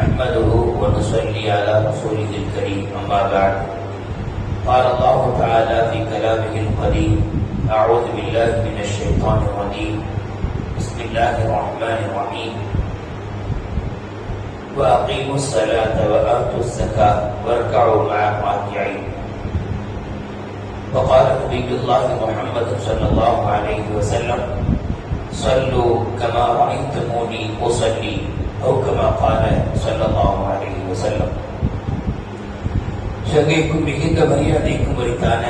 نحمده ونصلي على رسوله الكريم أما بعد. قال الله تعالى في كلامه القديم أعوذ بالله من الشيطان الرجيم. بسم الله الرحمن الرحيم. وأقيموا الصلاة وآتوا الزكاة واركعوا مع الراكعين. وقال نبي الله محمد صلى الله عليه وسلم صلوا كما رأيتموني أصلي. أو كما قال صلى الله عليه وسلم சங்கைக்கும் மிகுந்த மரியாதைக்கும் உரித்தான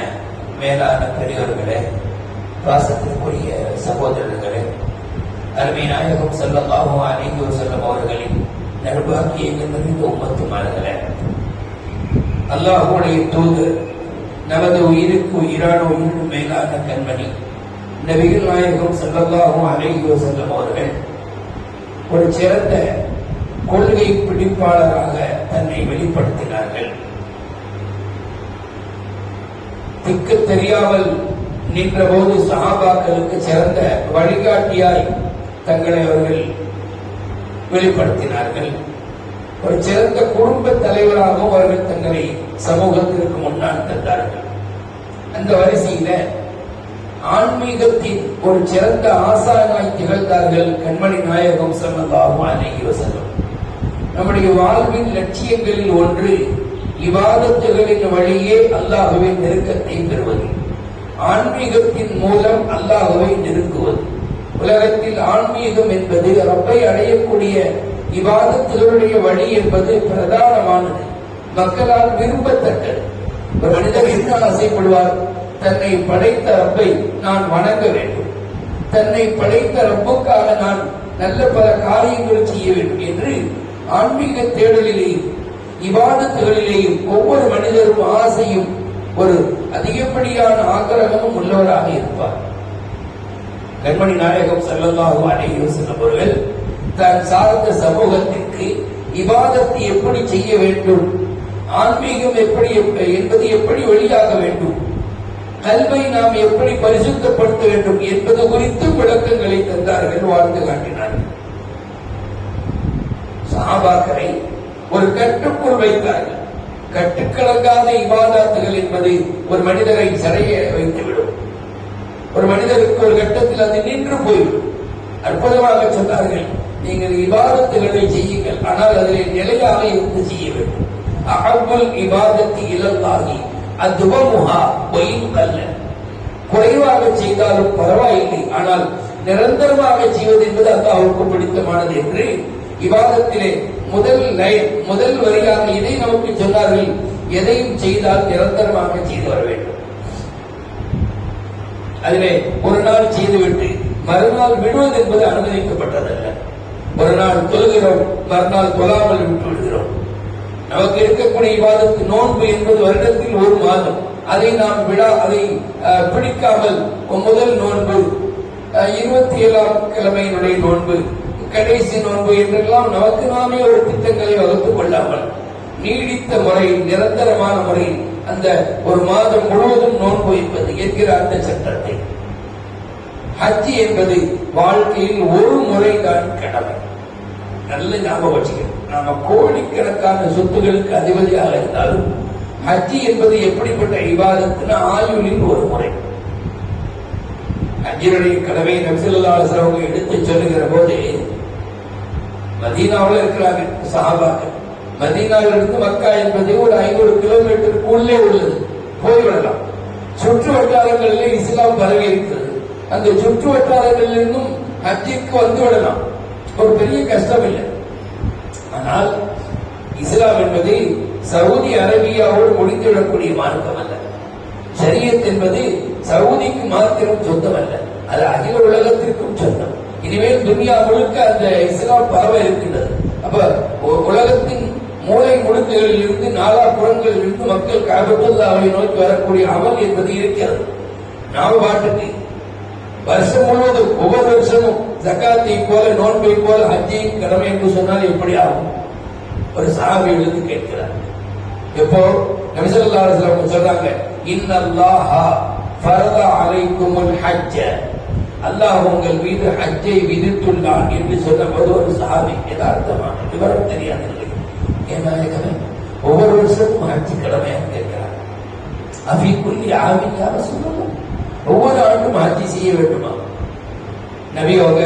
மேலான பெரியவர்களே பாசத்திற்குரிய சகோதரர்களே அருமை நாயகம் செல்லல்லாஹு அலைஹி வஸல்லம் அவர்களின் நர்பாக்கியங்கள் நிறைந்த உம்மத்துமார்களே அல்லாஹுடைய தூதர் நமது உயிருக்கு உயிரான உயிருக்கு மேலான கண்மணி நபிகள் நாயகம் செல்லல்லாஹு அலைஹி வஸல்லம் அவர்கள் ஒரு சிறந்த கொள்கை பிடிப்பாளராக தன்னை வெளிப்படுத்தினார்கள். திக்கு தெரியாமல் நின்றபோது சகாபாக்களுக்கு சிறந்த வழிகாட்டியாய் தங்களை அவர்கள் வெளிப்படுத்தினார்கள். ஒரு சிறந்த குடும்ப தலைவராகவும் அவர்கள் தங்களை சமூகத்திற்கு முன்னால் தந்தார்கள். அந்த வரிசையில ஆன்மீகத்தின் ஒரு சிறந்த ஆசானாய் திகழ்ந்தார்கள் கண்மணி நாயகம் சல்லல்லாஹு அலைஹி வஸல்லம். நம்முடைய வாழ்வின் லட்சியங்களில் ஒன்று இவாதத்துகளின் வழியே அல்லாஹுவை நெருக்கத்தை பெறுவது. ஆன்மீகத்தின் மூலம் அல்லாஹுவை நெருங்குவது. உலகத்தில் ஆன்மீகம் என்பது ரப்பை அடையக்கூடிய இவாதத்துகளுடைய வழி என்பது பிரதானமானது. மக்களால் விரும்பத்தக்கது. ஒரு மனிதர் என்ன ஆசைப்படுவார் தன்னை படைத்த ரப்பை நான் வணங்க வேண்டும். தன்னை படைத்த ரப்புக்காக நான் நல்ல பல காரியங்கள் செய்ய வேண்டும் என்று ஆன்மீக தேடலிலேயும் இவாதத்துகளிலேயும் ஒவ்வொரு மனிதரும் ஆசையும் ஒரு அதிகப்படியான ஆக்கிரகமும் உள்ளவராக இருப்பார். கண்மணி நாயகம் செல்லல்லாஹு அலைஹி வஸல்லம் அவர்கள் தான் சார்ந்த சமூகத்திற்கு இவாதத்தை எப்படி செய்ய வேண்டும்? ஆன்மீகம் எப்படி என்பது எப்படி வெளியாக வேண்டும்? கல்வை நாம் எப்படி பரிசுத்தப்படுத்த வேண்டும் என்பது குறித்து விளக்கங்களை தந்தார்கள் வாழ்ந்து காட்டினார்கள். சஹாபாக்களை ஒரு கட்டுக்குள் வைத்தார்கள். கட்டுக்கலங்காத இவாதாத்துகள் என்பது ஒரு மனிதரை சடைய வைத்துவிடும். ஒரு மனிதருக்கு ஒரு கட்டத்தில் அது நின்று போய்விடும். அற்புதமாக சொன்னார்கள் நீங்கள் இவாதத்துகளை செய்யுங்கள் ஆனால் அதில் நிலையாக இருந்து செய்ய வேண்டும். அகவல் இபாதத்தி இழந்தாகி அத்துவமுகா பொயின் கல்ல குறைவாக செய்தாலும் பரவாயில்லை ஆனால் நிரந்தரமாக செய்வது என்பது அவருக்கு பிடித்தமானது என்று விவாதத்திலே முதல் லைன் முதல் வரியாக இதை நமக்கு சொன்னார்கள். எதையும் செய்தால் நிரந்தரமாக செய்து வர வேண்டும். அதிலே ஒரு நாள் செய்துவிட்டு மறுநாள் விடுவது என்பது அனுமதிக்கப்பட்டதல்ல. ஒரு நாள் தொழுகிறோம் மறுநாள் தொழாமல் விட்டு விடுகிறோம். நமக்கு இருக்கக்கூடிய இவாதத்து நோன்பு என்பது வருடத்தில் ஒரு மாதம். அதை நாம் விடா அதை பிடிக்காமல் முதல் நோன்பு இருபத்தி ஏழாம் கிழமையினுடைய நோன்பு கடைசி நோன்பு என்றெல்லாம் நமக்கு நாமே ஒரு திட்டங்களை வகுத்துக் கொள்ளாமல் நீடித்த முறையில் நிரந்தரமான முறையில் அந்த ஒரு மாதம் முழுவதும் நோன்பு வைப்பது என்கிற அந்த சட்டத்தை. ஹஜ் என்பது வாழ்க்கையில் ஒரு முறைதான் கடமை. நல்ல ஞாபகம் வச்சுக்கிறேன் நாம கோடிக்கணக்கான சொத்துகளுக்கு அதிபதியாக இருந்தாலும் ஹஜ் என்பது எப்படிப்பட்ட விவாதத்தின ஆயுளின் ஒரு முறை. ஹஜ்ஜினுடைய கடமை நபிசல்லாசன் அவங்க எடுத்து சொல்லுகிற போது மதீனாவில் இருக்கிறார்கள் சஹாபாக்கள். மதீனாவிலிருந்து மக்கா என்பது ஒரு ஐநூறு கிலோமீட்டருக்கு உள்ளே உள்ளது. போய்விடலாம் சுற்று வட்டாரங்களில் இஸ்லாம் பரவி இருக்கிறது அந்த சுற்று வட்டாரங்களில் இருந்தும் ஹஜ்ஜிற்கு வந்து விடலாம். ஒரு பெரிய கஷ்டம் இல்லை ஆனால் இஸ்லாம் என்பது சவுதி அரேபியாவோடு முடித்துவிடக்கூடிய மார்க்கம் அல்ல. சரியத் என்பது சவுதிக்கு மாத்திரம் சொந்தம் அல்ல. அது அகில உலகத்திற்கும் சொந்தம். இனிமேல் துனியா முழுக்க அந்த இஸ்லாம் பரவ இருக்கின்றது. அப்ப உலகத்தின் மூளை முழுக்குகளில் இருந்து நாலா புறங்களில் இருந்து மக்கள் காபத்துல்லாவை நோக்கி வரக்கூடிய அமல் என்பது இருக்கிறது. நாம பாட்டுக்கு வருஷம் முழுவதும் ஒவ்வொரு வருஷமும் ஜக்காத்தை போல நோன்பை போல ஹஜ்ஜி கடமை என்று சொன்னால் எப்படி ஆகும்? ஒரு சாபி எழுந்து கேட்கிறார். எப்போ? நபிசல்லாஹு சொல்றாங்க இன்னல்லாஹா ஃபரத அலைக்குமுல் ஹஜ்ஜ. அல்லாஹ் உங்கள் மீது ஹஜ்ஜை விதித்துள்ளான் என்று சொன்னபோது ஒரு சஹாபி யதார்த்தமான விவரம் தெரியாதவர்கள் என் ஒவ்வொரு வருஷமும் ஹஜ்ஜி கடமையாக கேட்கிறார். அபிக்குள்ளி ஆவியாக சொல்லணும் ஒவ்வொரு ஆண்டும் ஹஜ்ஜி செய்ய வேண்டுமா? நபி அவங்க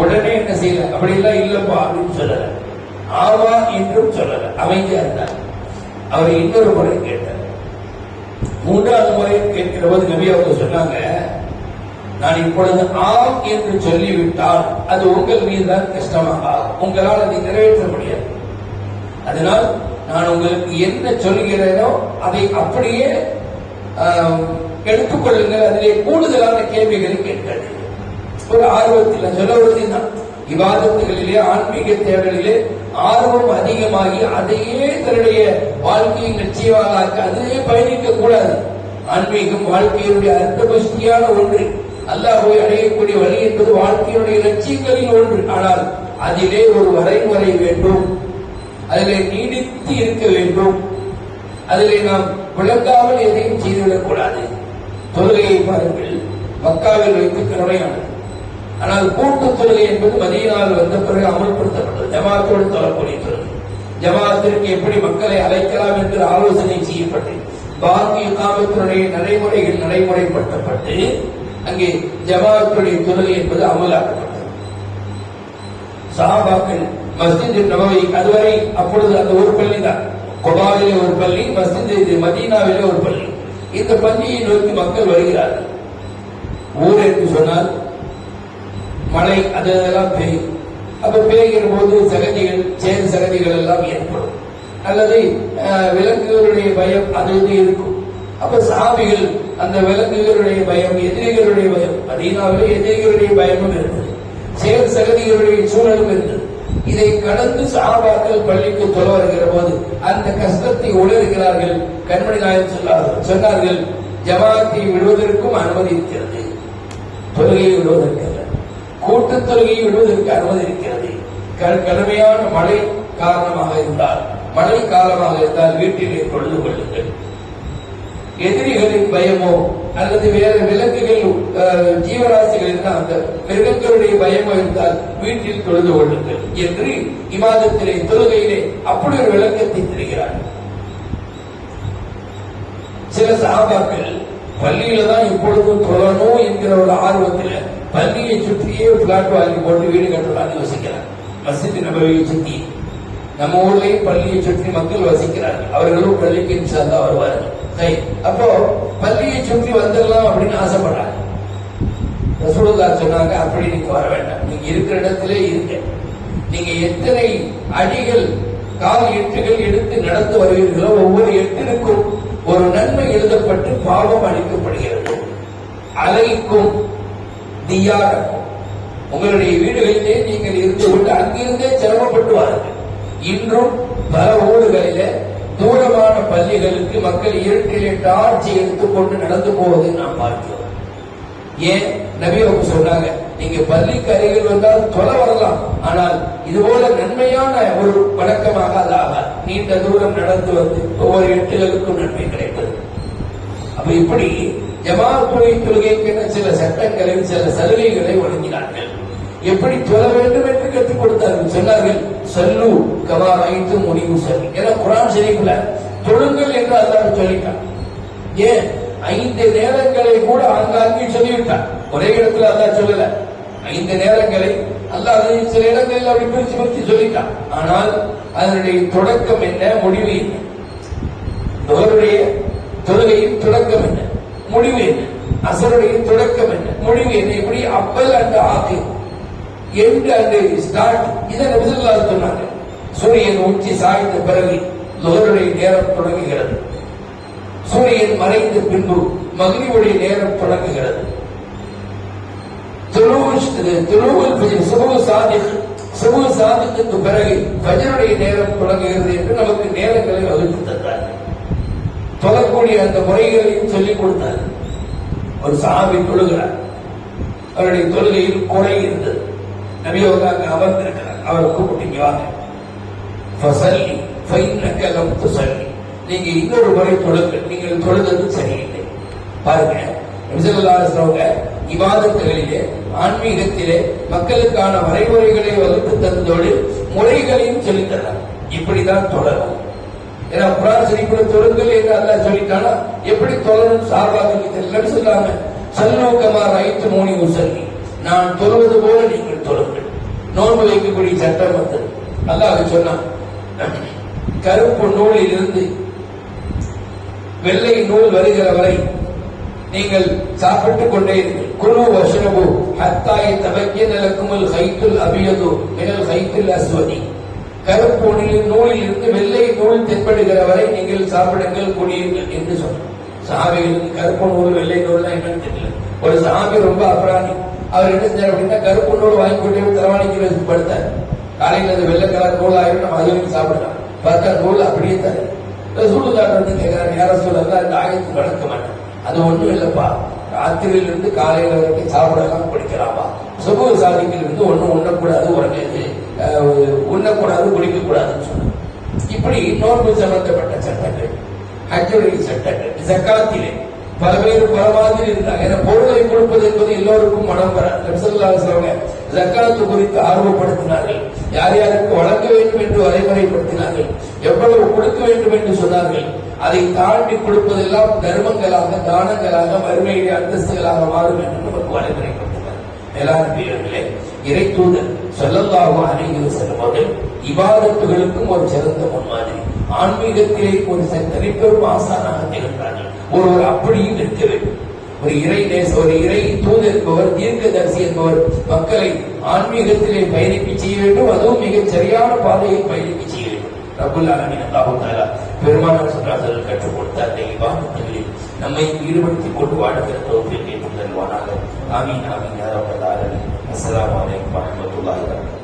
உடனே என்ன செய்யல? அப்படி எல்லாம் இல்லப்பா அப்படின்னு சொல்லல. ஆவா என்றும் சொல்லல. அமைதியா இருந்தார் அவர் இன்னொரு முறை கேட்டார். மூன்றாவது முறை கேட்கிற போது நபி அவங்க சொன்னாங்க நான் இப்பொழுது ஆம் என்று சொல்லிவிட்டால் அது உங்கள் மீது தான் கஷ்டமாக உங்களால் அதை நிறைவேற்ற முடியாது. அதனால் நான் உங்களுக்கு என்ன சொல்கிறேனோ அதை அப்படியே எடுத்துக்கொள்ளுங்கள் அதிலே கூடுதலான கேள்விகளை கேட்காது ஒரு ஆர்வத்தில் நான் சொல்ல வருதுதான் விவாதத்துகளிலே ஆன்மீக தேடலிலே ஆர்வம் அதிகமாகி அதையே தன்னுடைய வாழ்க்கையின் நிச்சயமாக அதையே பயணிக்க கூடாது ஆன்மீகம் வாழ்க்கையினுடைய அர்த்தபுஷ்டியான ஒன்று. அல்லாஹ்வை அடையக்கூடிய வழி என்பது வாழ்க்கையினுடைய லட்சியங்களில் ஒன்று. ஆனால் அதிலே ஒரு வரைமுறை வேண்டும். அதிலே நீடித்து இருக்க வேண்டும். அதிலே நாம் விளங்காமல் எதையும் செய்துவிடக் கூடாது தொழுகையை பாருங்கள். மக்காவில் வைத்து கடமையானது ஆனால் கூட்டு தொழுகை என்பது மதியினால் வந்த பிறகு அமல்படுத்தப்பட்டது. ஜமாத்தோடு தொழக்கூடிய ஜமாத்திற்கு எப்படி மக்களை அழைக்கலாம் என்று ஆலோசனை செய்யப்பட்டு பாங்கி காமத்தினுடைய நடைமுறைகள் நடைமுறைப்படுத்தப்பட்டு அங்கே ஜமாத்துடைய தொழுகை என்பது அமலாக்கப்பட்டது. சஹாபாக்கள் மஸ்ஜித் நபவை அதுவரை அப்பொழுது அந்த ஒரு பள்ளி தான். கொபாவிலே ஒரு பள்ளி மஸ்ஜித் இது மதீனாவிலே ஒரு பள்ளி. இந்த பள்ளியை நோக்கி மக்கள் வருகிறார்கள். ஊர் என்று சொன்னால் மழை அது அதெல்லாம் பெய்யும். அப்ப பெய்கிற போது சகதிகள் சேர் சகதிகள் எல்லாம் ஏற்படும். அல்லது விலங்குகளுடைய பயம் அது இது இருக்கும். அப்ப சாமிகள் அந்த விலங்குகளுடைய பயம் எதிரிகளுடைய பயம் மதீனாவிலே எதிரிகளுடைய பயமும் இருந்தது. சேர் சகதிகளுடைய சூழலும் இருந்தது. இதை கடந்து சஹாபாக்கள் பள்ளிக்கு தொலை வருகிற போது அந்த கஷ்டத்தை உணர்கிறார்கள். கண்மணி நாயன் சொன்னார்கள் ஜமாத்தை விடுவதற்கும் அனுமதி இருக்கிறது. தொழுகையை விடுவதற்கு. கூட்டத் தொழுகையை விடுவதற்கு அனுமதி இருக்கிறது. க- கடுமையான மழை காரணமாக இருந்தால் மழை காலமாக இருந்தால் வீட்டிலே தொழுது கொள்ளுங்கள். எதிரிகளின் பயமோ அல்லது வேறு விலங்குகள் அஹ், ஜீவராசிகள் இருந்தால் அந்த மிருகங்களுடைய பயமோ இருந்தால் வீட்டில் தொழுது கொள்ளுங்கள் என்று இமாதத்திலே தொழுகையிலே அப்படி ஒரு விளக்கத்தை தருகிறார். சில சாபாக்கள் பள்ளியில தான் இப்பொழுதும் தொடரணும் என்கிற ஒரு ஆர்வத்தில் பள்ளியை சுற்றியே பிளாட் வாங்கி போட்டு வீடு கட்டலாம்னு யோசிக்கிறார். மசித் நபவியை சுற்றி நம்ம ஊர்லயும் பள்ளியை சுற்றி மக்கள் வசிக்கிறார்கள். அவர்களும் பள்ளிக்கு இன்ஷால்லா வருவார்கள். சரி அப்போ பள்ளியை சுற்றி வந்துடலாம் அப்படின்னு ஆசைப்படுறாங்க. ரசூலுல்லா சொன்னாங்க அப்படி நீங்க வர வேண்டாம். நீங்க இருக்கிற இடத்திலே இருக்க நீங்க எத்தனை அடிகள் கால் எட்டுகள் எடுத்து நடந்து வருவீர்களோ ஒவ்வொரு எட்டிற்கும் ஒரு நன்மை எழுதப்பட்டு பாவம் அளிக்கப்படுகிறது அலைக்கும் தியாரக்கும் உங்களுடைய வீடுகளிலே நீங்கள் இருந்து கொண்டு அங்கிருந்தே சிரமப்பட்டு வாருங்கள். இன்றும் பல ஊடுகளில தூரமான பள்ளிகளுக்கு மக்கள் இருட்டிலே டார்ச் எடுத்துக்கொண்டு நடந்து போவதை நாம் பார்க்கிறோம். ஏன்? நபி அவங்க சொன்னாங்க நீங்க பள்ளிக்கு அருகில் வந்தால் தொலை வரலாம். ஆனால் இது போல நன்மையான ஒரு வழக்கமாக அது ஆகாது. நீண்ட தூரம் நடந்து வந்து ஒவ்வொரு எட்டுகளுக்கும் நன்மை கிடைப்பது. அப்ப இப்படி ஜமாத்துறை தொழுகைக்கென சில சட்டங்களை சில சலுகைகளை வழங்கினார்கள். எப்படி சொல்ல வேண்டும் என்று கற்றுக் கொடுத்தார்கள்? சொன்னார்கள் சொல்லு கவா வைத்து முடிவு சொல்லி. ஏன்னா குரான் ஷெரீஃப்ல தொழுங்கள் என்று அல்லாஹ் சொல்லிட்டான். ஏன்? ஐந்து நேரங்களை கூட ஆங்காங்கே சொல்லிவிட்டான். ஒரே இடத்துல அல்லாஹ் சொல்லல. ஐந்து நேரங்களை அல்லாஹ் அதை சில இடங்களில் அப்படி பிரிச்சு பிரிச்சு சொல்லிட்டான். ஆனால் அதனுடைய தொடக்கம் என்ன? முடிவு என்ன? நுகருடைய தொழுகையின் தொடக்கம் என்ன? முடிவு என்ன? அசருடைய தொடக்கம் என்ன? முடிவு என்ன? இப்படி அப்பல் அந்த ஆக்கு எண்டு அண்டு ஸ்டார்ட் இதை நபிசுல்லா சொன்னாங்க. சூரியன் உச்சி சாய்ந்த பிறகு லோருடைய நேரம் தொடங்குகிறது. சூரியன் மறைந்த பின்பு மகிழ்வுடைய நேரம் தொடங்குகிறது. துருவல் சுபு சாதிக் சுபு சாதிக்கு பிறகு பஜனுடைய நேரம் தொடங்குகிறது என்று நமக்கு நேரங்களை வகுத்து தந்தார்கள் தொழக்கூடிய அந்த முறைகளையும் சொல்லிக் கொடுத்தார் ஒரு சாமி தொழுகிறார் அவருடைய தொழுகையில் குறை இருந்தது நபியோக அமர்ந்திருக்கிறார் அவரை கூப்பிட்டீங்க வாங்க ஃபசல்லி ஃபைன்னக லம் நீங்க இன்னொரு முறை தொழுங்கள் நீங்கள் தொழுதது சரியில்லை பாருங்க நபிசல்லாஸ்லவங்க இவாதத்துகளிலே ஆன்மீகத்திலே மக்களுக்கான வரைமுறைகளை வகுத்து தந்தோடு முறைகளையும் சொல்லித் இப்படிதான் தொடரும். ஏன்னா குரான் சரிப்பட தொடர்கள் என்று அல்ல சொல்லிட்டானா? எப்படி தொடரும்? சார்பாக தெரியலன்னு சொல்லாம சல்நோக்கமாக ஐத்து மோனி உசல்லி. நான் தொழுவது போல நீங்கள் தொழுங்கள். நோன்பு வைக்கக்கூடிய சட்டம் வந்தது. அல்லாஹ் சொன்னான் கருப்பு நூலில் இருந்து வெள்ளை நூல் வருகிற வரை நீங்கள் சாப்பிட்டுக் கொண்டே குழு வசனவு ஹத்தாய் தபக்கிய நிலக்குமல் ஹைத்துல் அபியது மினல் ஹைத்துல் அஸ்வதி. கருப்பு நூலில் இருந்து வெள்ளை நூல் தென்படுகிற வரை நீங்கள் சாப்பிடுங்கள் குடியுங்கள் என்று சொன்னார். சஹாபிகளுக்கு கருப்பு நூல் வெள்ளை நூல் என்னன்னு தெரியல. ஒரு சாமி ரொம்ப அபராணி அவர் என்ன செஞ்சார் அப்படின்னா கருப்பு நூல் வாங்கி கொண்டு தரவாணிக்கு வச்சு படுத்தார். காலையில் அது வெள்ளை கலர் நூல் ஆயிரும் நம்ம அது சாப்பிடலாம். பார்த்தா நூல் அப்படியே தரு சூழ்நிலை வந்து கேட்கிறாரு யார சொல்லலாம் இந்த ஆயத்து வளர்க்க மாட்டேன் அது ஒண்ணும் இல்லப்பா. ராத்திரியில இருந்து காலையில வரைக்கும் சாப்பிடலாம் குடிக்கலாமா சுபு சாதிக்கில் இருந்து ஒண்ணும் உண்ணக்கூடாது உடனே உண்ணக்கூடாது குடிக்க கூடாதுன்னு சொன்னாங்க இப்படி நோன்பு சம்பந்தப்பட்ட சட்டங்கள் ஹஜ்ஜுடைய சட்டங்கள் ஜக்காத்திலே பல பேர் பல மாதிரி இருந்தாங்க. ஏன்னா பொருளை கொடுப்பது என்பது எல்லோருக்கும் மனம் வர ஜக்காத்து குறித்து ஆர்வப்படுத்தினார்கள். யார் யாருக்கு வழங்க வேண்டும் என்று வரைமுறைப்படுத்தினார்கள். எவ்வளவு கொடுக்க வேண்டும் என்று சொன்னார்கள். அதை தாண்டி கொடுப்பதெல்லாம் தர்மங்களாக தானங்களாக வறுமையுடைய அந்தஸ்துகளாக மாறும் என்று நமக்கு வரைமுறைப்படுத்தினார் எல்லாருமே இறை தூதர் சொல்லல்லாஹு அலைஹி வஸல்லம் இவாதத்துகளுக்கும் ஒரு சிறந்த முன்மாதிரி. ஆன்மீகத்திலே ஒரு தனிப்பெரும் ஆசானாக திகழ்ந்தார்கள். ஒருவர் அப்படியும் இருக்க வேண்டும். ஒரு இறை நேச ஒரு இறை தூது என்பவர் தீர்க்கதரிசி என்பவர் மக்களை ஆன்மீகத்திலே பயணிக்க செய்ய வேண்டும். அதுவும் மிகச் சரியான பாதையில் பயணிக்க செய்ய வேண்டும். ரபுல் ஆலமீன் அல்லாஹு பெருமானார் சொன்னார்கள் கற்றுக் கொடுத்த அந்த இபாதத்துகளில் நம்மை ஈடுபடுத்திக் கொண்டு வாழுகிற தோல்வியை தருவானாக ஆமீன் ஆமீன் யா ரப்பல் ஆலமீன் அஸ்ஸலாமு அலைக்கும்